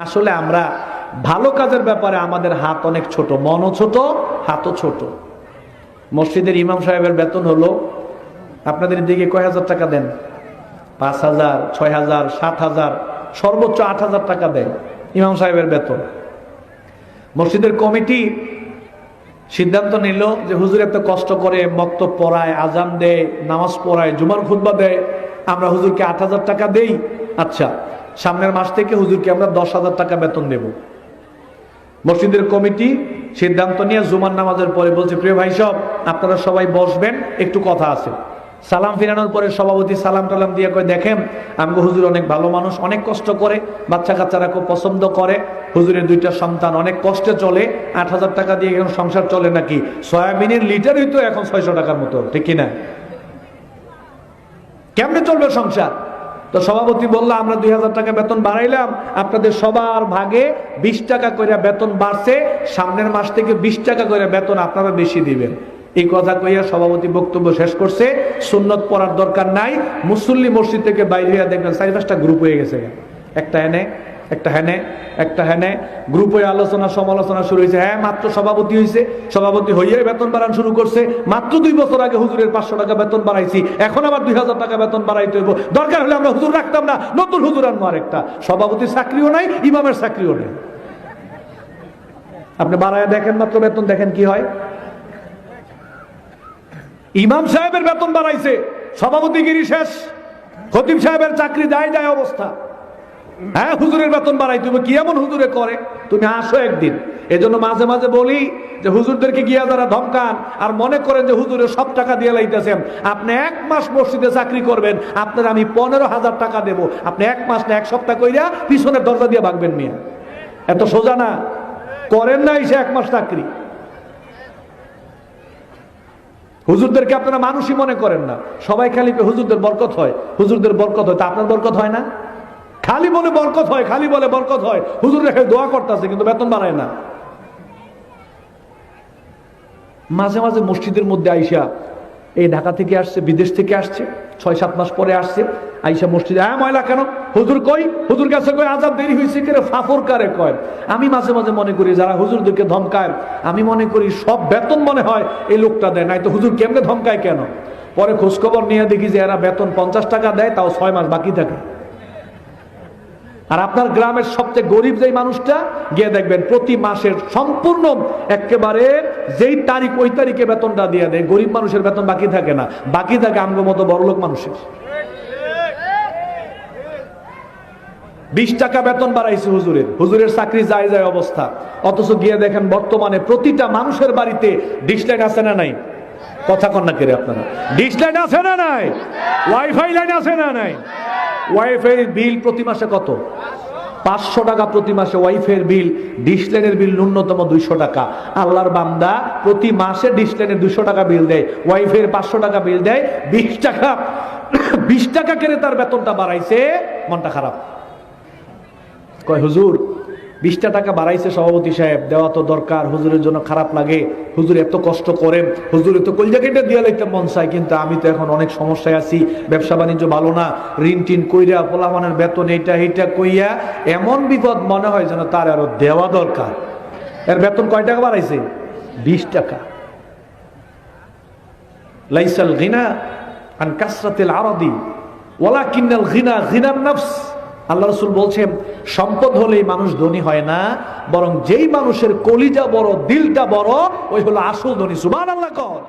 আসলে আমরা ভালো কাজের ব্যাপারে আমাদের হাত অনেক ছোট, মনও ছোট, হাতও ছোট। মসজিদের ইমাম সাহেবের বেতন হলো, আপনাদের দিকে কয় হাজার টাকা দেন? পাঁচ হাজার, ছয় হাজার, সাত হাজার, সর্বোচ্চ আট হাজার টাকা দেয় ইমাম সাহেবের বেতন। মসজিদের কমিটি সিদ্ধান্ত নিল যে হুজুর এত কষ্ট করে মক্ত পড়ায়, আজান দেয়, নামাজ পড়ায়, জুমার খুতবা দেয়, আমরা হুজুরকে আট হাজার টাকা দেই আচ্ছা সামনের মাস থেকে হুজুরকে আমরা দশ হাজার টাকা বেতন দেব। মসজিদের কমিটি সিদ্ধান্ত নিয়ে জুমার নামাজের পরে বলছে, প্রিয় ভাই সব আপনারা সবাই বসবেন, একটু কথা আছে। সালাম ফিরানোর পরে সভাপতি সালাম টালাম দিয়ে কয়, দেখেন, আমগো হুজুর অনেক ভালো মানুষ, অনেক কষ্ট করে বাচ্চা কাচ্চারা খুব পছন্দ করে, হুজুরের দুইটা সন্তান, অনেক কষ্টে চলে, আট হাজার টাকা দিয়ে এখন সংসার চলে নাকি? সয়াবিনের লিটারই তো এখন ছয়শো টাকার মতো, ঠিক কিনা? কেমনে চলবে সংসার? তো সভাপতি বলল, আমরা দুই হাজার টাকা বেতন বাড়াইলাম, আপনাদের সবার ভাগে বিশ টাকা করে বেতন বাড়ছে, সামনের মাস থেকে বিশ টাকা করে বেতন আপনারা বেশি দিবেন। এই কথা কইয়া সভাপতি বক্তব্য শেষ করছে, সুন্নত পড়ার দরকার নাই, মুসল্লি মসজিদ থেকে বাইরে দেখবেন চারি পাঁচটা গ্রুপ হয়ে গেছে। একটা এনে একটা হ্যানে একটা হ্যানে, গ্রুপে আলোচনা, সমালোচনা শুরু হয়েছে। হ্যাঁ মাত্র সভাপতি হয়েছে। সভাপতি হইয়ে বেতন বাড়ান শুরু করছে। মাত্র দুই বছর আগে হুজুরের পাঁচশো টাকা বেতন বাড়াইছি। এখন আবার দুই হাজার টাকা বেতন বাড়াইতে হইব। দরকার হলে আমরা হুজুর রাখতাম না। নতুন হুজুর আনব আরেকটা। সভাপতির চাকরিও নাই, ইমামের চাকরিও নেই। আপনি বাড়ায় দেখেন মাত্র বেতন, দেখেন কি হয়। ইমাম সাহেবের বেতন বাড়াইছে। সভাপতিগিরি শেষ। খতিব সাহেবের চাকরি যায় যায় অবস্থা। হ্যাঁ হুজুরের বেতন বাড়াই, তুমি কি এমন হুজুরে করে? তুমি আসো একদিন। এজন্য মাঝে মাঝে বলি যে, হুজুরদেরকে গিয়া যারা ধমকান আর মনে করেন যে, হুজুরে সব টাকা দিয়ে লাইতেছেন, আপনি এক মাস মসজিদে চাকরি করবেন, আপনার আমি পনেরো হাজার টাকা দেব। আপনি এক মাস না, এক সপ্তাহ কইরা পিছনের দরজা দিয়ে ভাগবেন মিয়া। এত সোজা না? করেন না এসে এক মাস চাকরি। হুজুরদেরকে আপনারা মানুষই মনে করেন না। সবাই খালি হুজুরদের বরকত হয়। হুজুরদের বরকত হয়। তা আপনার বরকত হয় না? খালি বলে বরকত হয়, খালি বলে বরকত হয়। হুজুর রেখে দোয়া করতেছে, কিন্তু বেতন বাড়ায় না। মাঝে মাঝে মসজিদের মধ্যে আইসা, এই ঢাকা থেকে আসছে, বিদেশ থেকে আসছে, ছয় সাত মাস পরে আসছে, আইসা মসজিদে হ্যাঁ ময়লা কেন? হুজুর কই? হুজুর কাছে কই আজাব দেরি হয়েছে কেরে? ফাফর কারে কয়? আমি মাঝে মাঝে মনে করি, যারা হুজুরদেরকে ধমকায়, আমি মনে করি সব বেতন মনে হয় এই লোকটা দেয় নাই তো হুজুর কেমনে ধমকায় কেন? পরে খোঁজখবর নিয়ে দেখি যে এরা বেতন পঞ্চাশ টাকা দেয়, তাও ছয় মাস বাকি থাকে। আর আপনার গ্রামের সবচেয়ে গরিব যেই মানুষটা, গিয়ে দেখবেন প্রতি মাসের সম্পূর্ণ একেবারে যেই তারিখ, ওই তারিখে বেতনটা দিয়ে দেয়। গরিব মানুষের বেতন বাকি থাকে না। বাকি থাকে আমগো মতো বড়লোক মানুষের। বিশ টাকা বেতন বাড়াইছে হুজুরের। হুজুরের চাকরি যায় যায় অবস্থা। অথচ গিয়ে দেখেন বর্তমানে প্রতিটা মানুষের বাড়িতে ডিশ লাইন আছে না নাই? কথা কন না কেরে আপনারা? ডিশ লাইন আছে না নাই? ওয়াইফাই লাইন আছে না নাই? ওয়াইফাই বিল প্রতি মাসে কত? পাঁচশো টাকা প্রতি মাসে ওয়াইফের বিল, ডিসলেনের বিল ন্যূনতম দুইশো টাকা। আল্লাহর বান্দা প্রতি মাসে ডিসলেনের দুশো টাকা বিল দেয়। ওয়াইফের পাঁচশো টাকা বিল দেয়। বিশ টাকা বিশ টাকা কেড়ে তার বেতনটা বাড়াইছে। মনটা খারাপ। কয়, হুজুর বিশটা টাকা বাড়াইছে সভাপতি সাহেব, দেওয়া তো দরকার, হুজুরের জন্য খারাপ লাগে, হুজুর এত কষ্ট করেন, হুজুরে তো কলজা কেটে দিয়ে লাইতে মন চায়, কিন্তু আমি তো এখন অনেক সমস্যায় আছি, ব্যবসা বাণিজ্য ভালো না, ঋণ টিন কইরা পোলামানের বেতন এইটা এইটা কইয়া এমন বিপদ মনে হয় যেন তার আরও দেওয়া দরকার। এর বেতন কয় টাকা বাড়াইছে? বিশ টাকা। লাইসাল ঘিনা আন কাসরাতিল আরাদি ওয়ালা কিন্নাল ঘিনা ঘিনার নফস। আল্লাহ রসুল বলছেন সম্পদ হলেই মানুষ ধনী হয় না, বরং যেই মানুষের কলিজা বড়, দিলটা বড়, ওই হলো আসল ধনী। সুমান আল্লাহ কর।